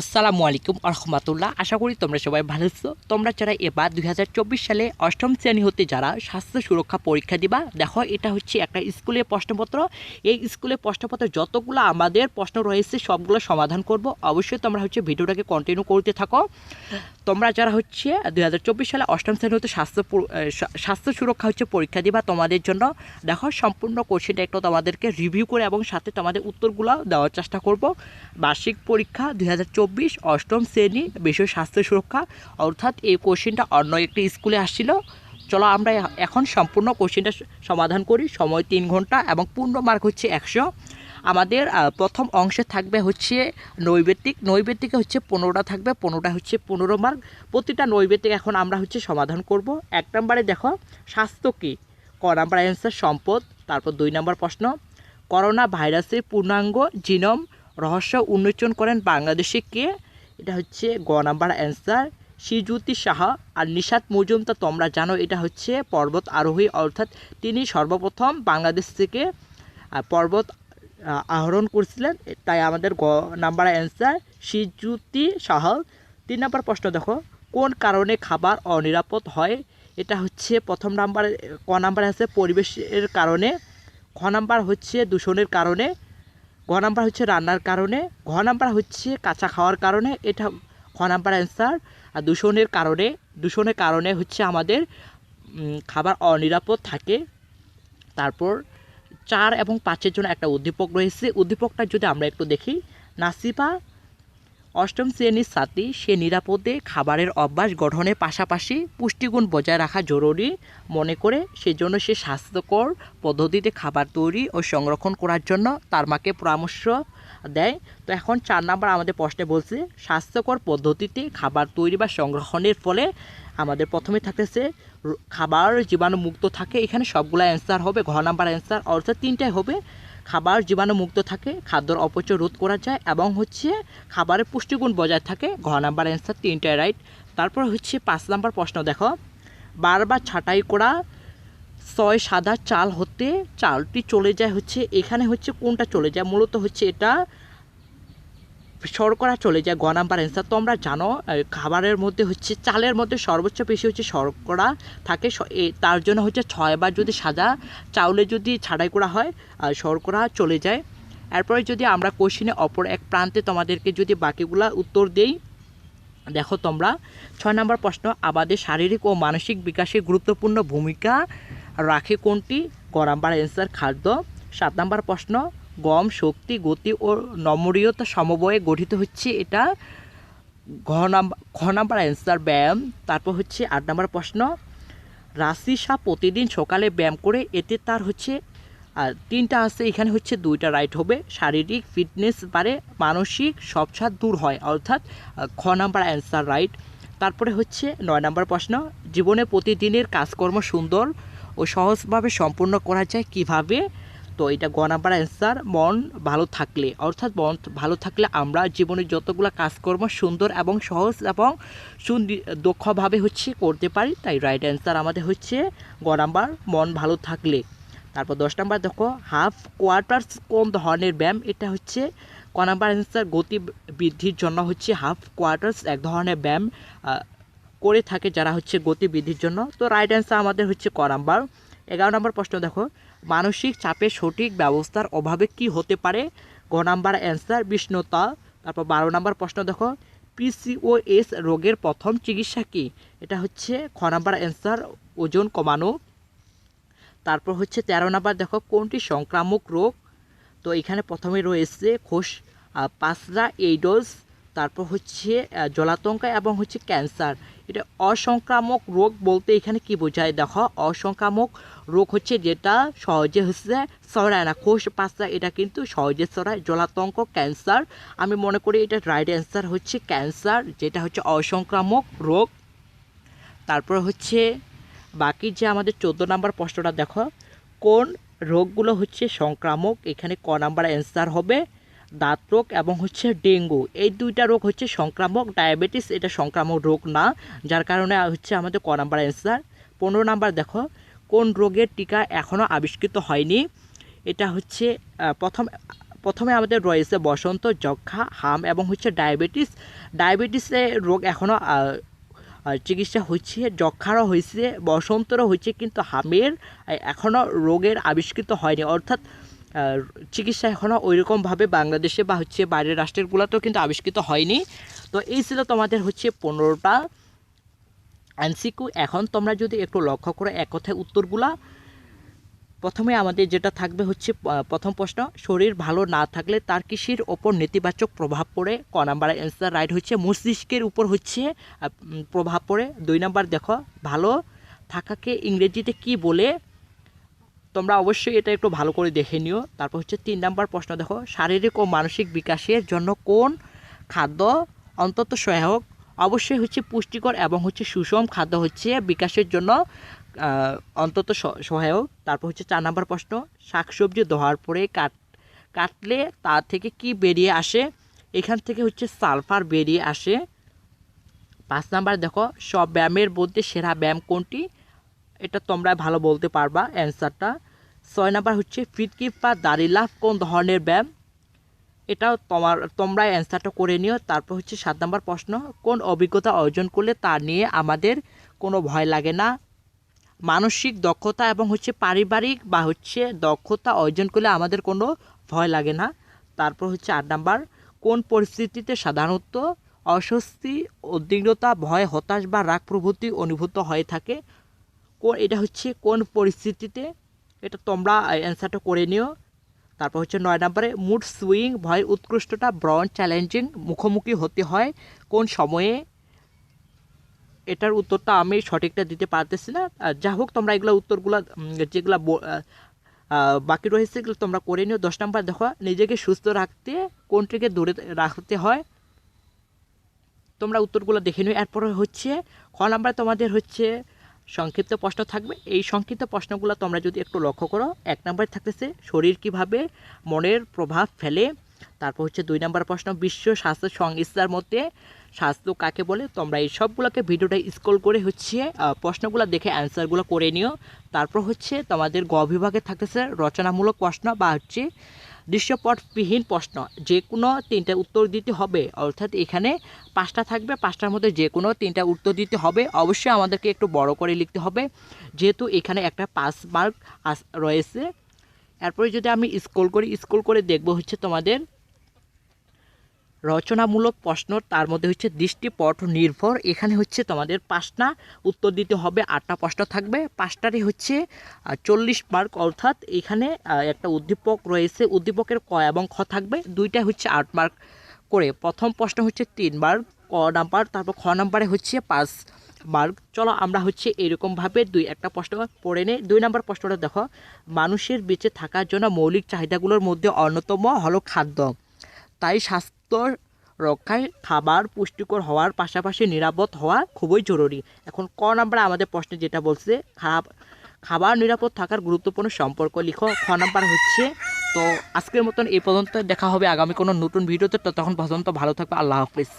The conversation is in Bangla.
আসসালামু আলাইকুম আরহামাতুল্লাহ। আশা করি তোমরা সবাই ভালো আছো। তোমরা যারা এবার দুই হাজার চব্বিশ সালে অষ্টম শ্রেণি হতে যারা স্বাস্থ্য সুরক্ষা পরীক্ষা দিবা, দেখো এটা হচ্ছে একটা স্কুলের প্রশ্নপত্র। এই স্কুলের প্রশ্নপত্র যতগুলো আমাদের প্রশ্ন রয়েছে, সবগুলো সমাধান করব। অবশ্যই তোমরা হচ্ছে ভিডিওটাকে কন্টিনিউ করতে থাকো। তোমরা যারা হচ্ছে দু হাজার চব্বিশ সালে অষ্টম শ্রেণি হতে স্বাস্থ্য স্বাস্থ্য সুরক্ষা হচ্ছে পরীক্ষা দিবা তোমাদের জন্য, দেখো সম্পূর্ণ কোশ্চেনটা একটু তোমাদেরকে রিভিউ করে এবং সাথে তোমাদের উত্তরগুলো দেওয়ার চেষ্টা করব। বার্ষিক পরীক্ষা দুই অষ্টম শ্রেণি, বিষয় স্বাস্থ্য সুরক্ষা। অর্থাৎ এই কোশ্চেনটা অন্য একটি স্কুলে আসছিল। চলো আমরা এখন সম্পূর্ণ কোশ্চেনটা সমাধান করি। সময় তিন ঘণ্টা এবং পূর্ণ মার্ক হচ্ছে একশো। আমাদের প্রথম অংশে থাকবে হচ্ছে নৈবেদিক নৈবেদিকে হচ্ছে পনেরোটা থাকবে, পনেরোটা হচ্ছে পনেরো মার্ক প্রতিটা নৈবেদিক এখন আমরা হচ্ছে সমাধান করব। এক নম্বরে দেখো, স্বাস্থ্য কী? ক নাম্বার অ্যান্সার সম্পদ। তারপর দুই নম্বর প্রশ্ন, করোনা ভাইরাসের পূর্ণাঙ্গ জিনোম রহস্য উন্মোচন করেন বাংলাদেশে কে? এটা হচ্ছে গ নাম্বার অ্যান্সার শ্রীজ্যোতি সাহা আর নিশাত মজুমদার। তোমরা জানো এটা হচ্ছে পর্বত আরোহী অর্থাৎ তিনি সর্বপ্রথম বাংলাদেশ থেকে পর্বত আহ, আহরণ করছিলেন। তাই আমাদের গ নাম্বার অ্যান্সার শ্রীজ্যোতি সাহা। তিন নাম্বার প্রশ্ন দেখো কোন কারণে খাবার অনিরাপদ হয়? এটা হচ্ছে প্রথম নাম্বার ক নাম্বার আছে পরিবেশের কারণে। খ নাম্বার হচ্ছে দূষণের কারণে। ঘ নাম্বার হচ্ছে রান্নার কারণে ঘ নাম্বার হচ্ছে কাঁচা খাওয়ার কারণে, এটা খ নাম্বার অ্যান্সার আর দূষণের কারণে দূষণের কারণে হচ্ছে আমাদের খাবার অনিরাপদ থাকে। তারপর চার এবং পাঁচের জন্য একটা উদ্দীপক রয়েছে। উদ্দীপকটা যদি আমরা একটু দেখি নাসিফা অষ্টম শ্রেণির ছাত্রী, সে নিরাপদে খাবারের অভ্যাস গঠনের পাশাপাশি পুষ্টিগুণ বজায় রাখা জরুরি মনে করে সেজন্য সে স্বাস্থ্যকর পদ্ধতিতে খাবার তৈরি ও সংরক্ষণ করার জন্য তার মাকে পরামর্শ দেয়। তো এখন চার নাম্বার আমাদের প্রশ্নে বলছে, স্বাস্থ্যকর পদ্ধতিতে খাবার তৈরি বা সংরক্ষণের ফলে আমাদের প্রথমে থাকতেছে খাবার জীবাণুমুক্ত থাকে। এখানে সবগুলো অ্যান্সার হবে, ঘ নাম্বার অ্যান্সার অর্থাৎ তিনটাই হবে। খাবার জীবাণুমুক্ত থাকে, খাদ্যর অপচয় রোধ করা যায় এবং হচ্ছে খাবারের পুষ্টিগুণ বজায় থাকে। ঘ নাম্বার অ্যান্সার তিনটাই রাইট তারপর হচ্ছে পাঁচ নাম্বার প্রশ্ন, দেখো। বারবার ছাঁটাই করা, ছয় সাদা চাল হতে চালটি চলে যায় হচ্ছে, এখানে হচ্ছে কোনটা চলে যায়? মূলত হচ্ছে এটা শর্করা চলে যায় গ নাম্বার অ্যান্সার তোমরা জানো খাবারের মধ্যে হচ্ছে, চালের মধ্যে সর্বোচ্চ বেশি হচ্ছে শর্করা থাকে তার জন্য হচ্ছে ছয়বার যদি সাদা চাউলে যদি ছাড়াই করা হয় শর্করা চলে যায়। এরপরে যদি আমরা কোশ্চিনে অপর এক প্রান্তে তোমাদেরকে যদি বাকিগুলা উত্তর দেই, দেখো তোমরা, ছয় নম্বর প্রশ্ন আমাদের শারীরিক ও মানসিক বিকাশে গুরুত্বপূর্ণ ভূমিকা রাখে কোনটি? গ নাম্বার অ্যান্সার খাদ্য। সাত নম্বর প্রশ্ন গম, শক্তি, গতি ও নমরীয়তা সমবয়ে গঠিত হচ্ছে এটা ঘ নাম্বার খ নাম্বার অ্যান্সার ব্যায়াম। তারপর হচ্ছে আট নম্বর প্রশ্ন। রাশি শাহ প্রতিদিন সকালে ব্যায়াম করে, এতে তার হচ্ছে আর তিনটা আছে, এখানে হচ্ছে দুইটা রাইট হবে। শারীরিক ফিটনেস বাড়ে, মানসিক সবসাদ দূর হয়, অর্থাৎ খ নাম্বার অ্যান্সার রাইট তারপরে হচ্ছে নয় নাম্বার প্রশ্ন, জীবনে প্রতিদিনের কাজকর্ম সুন্দর ও সহজভাবে সম্পূর্ণ করা যায় কীভাবে? তো এটা গ অ্যান্সার মন ভালো থাকলে। অর্থাৎ মন ভালো থাকলে আমরা জীবনের যতগুলো কাজকর্ম সুন্দর এবং সহজ এবং দক্ষভাবে হচ্ছে করতে পারি, তাই রাইট অ্যান্সার আমাদের হচ্ছে গ নাম্বার মন ভালো থাকলে। তারপর দশ নাম্বার দেখো হাফ কোয়ার্টার্স কোন ধরনের ব্যায়াম? এটা হচ্ছে ক নাম্বার অ্যান্সার গতি বৃদ্ধির জন্য হচ্ছে হাফ কোয়ার্টার্স এক ধরনের ব্যায়াম করে থাকে যারা হচ্ছে গতি বৃদ্ধির জন্য। তো রাইট অ্যান্সার আমাদের হচ্ছে ক নাম্বার এগারো নম্বর প্রশ্ন দেখো মানসিক চাপের সঠিক ব্যবস্থার অভাবে কি হতে পারে? গ নাম্বার অ্যান্সার বিষ্ণুতা। তারপর বারো নাম্বার প্রশ্ন দেখো। পিসিওএস রোগের প্রথম চিকিৎসা কি? এটা হচ্ছে খ নাম্বার অ্যান্সার ওজন কমানো। তারপর হচ্ছে তেরো নাম্বার দেখো কোনটি সংক্রামক রোগ? তো এখানে প্রথমে রয়েছে খোস আহ, পাসরা এইডোজ তারপর হচ্ছে জলাতঙ্কা এবং হচ্ছে ক্যান্সার। এটা অসংক্রামক রোগ বলতে এখানে কি বোঝায়? দেখো, অসংক্রামক রোগ হচ্ছে যেটা সহজে হচ্ছে ছড়ায় না। খোস পাসরা এটা কিন্তু সহজে ছড়ায়। জলাতঙ্ক, ক্যান্সার, আমি মনে করি এটা রাইট অ্যান্সার হচ্ছে ক্যান্সার, যেটা হচ্ছে অসংক্রামক রোগ। তারপর হচ্ছে, বাকি যে আমাদের চোদ্দ নাম্বার প্রশ্নটা, দেখো, কোন রোগগুলো হচ্ছে সংক্রামক? এখানে ক নাম্বার অ্যান্সার হবে। দাঁত রোগ এবং হচ্ছে ডেঙ্গু। এই দুইটা রোগ হচ্ছে সংক্রামক, ডায়াবেটিস, এটা সংক্রামক রোগ না, যার কারণে হচ্ছে আমাদের ক নাম্বার অ্যান্সার। পনেরো নাম্বার দেখো, কোন রোগের টিকা এখনও আবিষ্কৃত হয়নি? এটা হচ্ছে প্রথম, প্রথমে আমাদের রয়েছে বসন্ত যক্ষা হাম এবং হচ্ছে ডায়াবেটিস। ডায়াবেটিসের রোগ এখনও চিকিৎসা হচ্ছে যক্ষারও হয়েছে, বসন্তরও হয়েছে, কিন্তু হামের এখনও রোগের আবিষ্কৃত হয়নি। অর্থাৎ চিকিৎসা এখনও ওইরকমভাবে বাংলাদেশে বা হচ্ছে বাইরের রাষ্ট্রেরগুলোতেও কিন্তু আবিষ্কৃত হয়নি। তো এই ছিল তোমাদের হচ্ছে পনেরোটা এনসিকিউ। এখন তোমরা যদি একটু লক্ষ্য করো এক কথায় উত্তরগুলা, প্রথমে আমাদের যেটা থাকবে হচ্ছে প্রথম প্রশ্ন, শরীর ভালো না থাকলে তার কৃষির ওপর নেতিবাচক প্রভাব পড়ে? ক নাম্বার অ্যান্সার রাইট হচ্ছে, মস্তিষ্কের উপর হচ্ছে প্রভাব পড়ে। দুই নাম্বার দেখো, ভালো থাকাকে ইংরেজিতে কি বলে? তোমরা অবশ্যই এটা একটু ভালো করে দেখে নিও। তারপর হচ্ছে তিন নাম্বার প্রশ্ন দেখো, শারীরিক ও মানসিক বিকাশের জন্য কোন খাদ্য অন্তত সহায়ক? অবশ্যই হচ্ছে পুষ্টিকর এবং হচ্ছে সুষম খাদ্য হচ্ছে বিকাশের জন্য অন্তত সহায়ক। তারপর হচ্ছে চার নাম্বার প্রশ্ন, শাকসবজি ধোয়ার পরে কাট, কাটলে তা থেকে কি বেরিয়ে আসে? এখান থেকে হচ্ছে সালফার বেরিয়ে আসে। পাঁচ নাম্বার দেখো, সব ব্যায়ামের মধ্যে সেরা ব্যায়াম কোনটি? এটা তোমরা ভালো বলতে পারবা অ্যান্সারটা। ছয় নাম্বার হচ্ছে ফিটকিপ বা দাড়ি লাভ কোন ধরনের ব্যায়াম? এটাও তোমার তোমরা অ্যান্সারটা করে নিও। তারপর হচ্ছে সাত নাম্বার প্রশ্ন, কোন অভিজ্ঞতা অর্জন করলে তা নিয়ে আমাদের কোনো ভয় লাগে না? মানসিক দক্ষতা এবং হচ্ছে পারিবারিক বা হচ্ছে দক্ষতা অর্জন করলে আমাদের কোনো ভয় লাগে না। তারপর হচ্ছে আট নাম্বার, কোন পরিস্থিতিতে সাধারণত অস্বস্তি, উদ্বিগ্নতা, ভয়, হতাশ বা রাগ প্রভৃতি অনুভূত হয়ে থাকে? কোন এটা হচ্ছে কোন পরিস্থিতিতে এটা তোমরা অ্যান্সারটা করে নিও। তারপর হচ্ছে নয় নম্বরে মুড সুইং ভয় উৎকৃষ্টটা ব্রন চ্যালেঞ্জিং মুখোমুখি হতে হয়, কোন সময়ে? এটার উত্তরটা আমি সঠিকটা দিতে পারতেছি না। যা হোক, তোমরা এগুলো উত্তরগুলো যেগুলো বাকি রয়েছে এগুলো তোমরা করে নিও। দশ নম্বর দেখো, নিজেকে সুস্থ রাখতে, কোনটিকে দূরে রাখতে হয়? তোমরা উত্তরগুলো দেখে নিও। এরপরে হচ্ছে, খ নাম্বার তোমাদের হচ্ছে সংক্ষিপ্ত প্রশ্ন থাকবে। এই সংক্ষিপ্ত প্রশ্নগুলো তোমরা যদি একটু লক্ষ্য করো, এক নম্বরে থাকতেছে শরীর কীভাবে মনের প্রভাব ফেলে? তারপর হচ্ছে দুই নম্বর প্রশ্ন, বিশ্ব স্বাস্থ্য সংস্থার মধ্যে স্বাস্থ্য কাকে বলে? তোমরা এই সবগুলোকে ভিডিওটা স্ক্রল করে হচ্ছে প্রশ্নগুলো দেখে অ্যান্সারগুলো করে নিও। তারপর হচ্ছে তোমাদের গ বিভাগে থাকতেছে রচনামূলক প্রশ্ন বা হচ্ছে দৃশ্যপটবিহীন প্রশ্ন। যে কোনো তিনটা উত্তর দিতে হবে, অর্থাৎ এখানে পাঁচটা থাকবে, পাঁচটার মধ্যে যে কোনো তিনটা উত্তর দিতে হবে। অবশ্যই আমাদেরকে একটু বড় করে লিখতে হবে, যেহেতু এখানে একটা পাস মার্ক রয়েছে। এরপরে যদি আমি স্কোল করি স্কোল করে দেখব হচ্ছে তোমাদের রচনামূলক প্রশ্ন, তার মধ্যে হচ্ছে দৃষ্টিপট নির্ভর। এখানে হচ্ছে তোমাদের পাঁচটা উত্তর দিতে হবে, আটটা প্রশ্ন থাকবে। পাঁচটারই হচ্ছে চল্লিশ মার্ক অর্থাৎ এখানে একটা উদ্দীপক রয়েছে। উদ্দীপকের ক এবং খ থাকবে দুইটা হচ্ছে আট মার্ক করে। প্রথম প্রশ্ন হচ্ছে তিন মার্ক, ক নাম্বার, তারপর খ নাম্বারে হচ্ছে পাঁচ মার্ক। চলো আমরা হচ্ছে এরকমভাবে দুই, একটা প্রশ্ন পড়ে নেই। দুই নাম্বার প্রশ্নটা দেখো, মানুষের বেঁচে থাকার জন্য মৌলিক চাহিদাগুলোর মধ্যে অন্যতম হলো খাদ্য। তাই স্বাস্থ্য রক্ষায় খাবার পুষ্টিকর হওয়ার পাশাপাশি নিরাপদ হওয়া খুবই জরুরি। এখন ক নাম্বার আমাদের প্রশ্নে যেটা বলছে খারাপ খাবার নিরাপদ থাকার গুরুত্বপূর্ণ সম্পর্ক লিখো। খ নাম্বার হচ্ছে, তো আজকের মতন এই পর্যন্ত, দেখা হবে আগামী কোনো নতুন ভিডিওতে। তো তখন পর্যন্ত ভালো থাকবে, আল্লাহ হাফিজ।